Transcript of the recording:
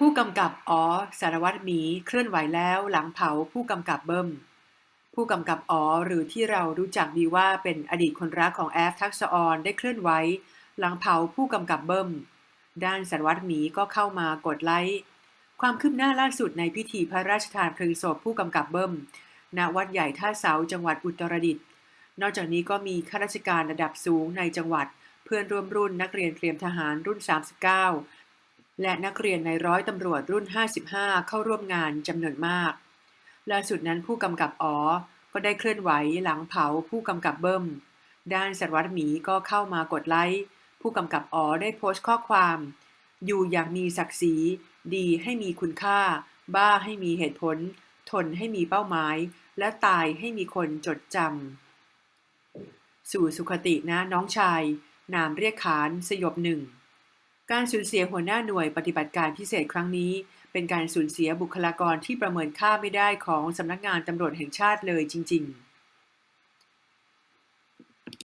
ผู้กำกับอ๋อสารวัตรหมีเคลื่อนไหวแล้วหลังเผาผู้กำกับเบิ้ม ผู้กำกับอ๋อหรือที่เรารู้จักดีว่าเป็นอดีตคนรักของแอฟทักษะออนได้เคลื่อนไหวหลังเผาผู้กำกับเบิ้ม ด้านสารวัตรหมีก็เข้ามากดไลค์ความคืบหน้าล่าสุดในพิธีพระราชทานเพลิงศพผู้กำกับเบิ้มณวัดใหญ่ท่าเสาจังหวัดอุตรดิตถ์นอกจากนี้ก็มีข้าราชการระดับสูงในจังหวัด เพื่อนร่วมรุ่นนักเรียนเตรียมทหารรุ่น 39 และนักเรียนในร้อยตำรวจรุ่น 55 เข้าร่วมงานจำนวนมาก ล่าสุดนั้นผู้กำกับอ๋อ ก็ได้เคลื่อนไหวหลังเผาผู้กำกับเบิ้ม ด้านสารวัตรหมีก็เข้ามากดไลค์ ผู้กำกับอ๋อได้โพสต์ข้อความ อยู่อย่างมีศักดิ์ศรี ดีให้มีคุณค่า บ้าให้มีเหตุผล ทนให้มีเป้าหมาย และตายให้มีคนจดจำ สู่สุขตินะน้องชาย นามเรียกขานสยบหนึ่ง การสูญเสียหัวหน้าหน่วยปฏิบัติการพิเศษครั้งนี้ เป็นการสูญเสียบุคลากรที่ประเมินค่าไม่ได้ของสำนักงานตำรวจแห่งชาติเลยจริง ๆ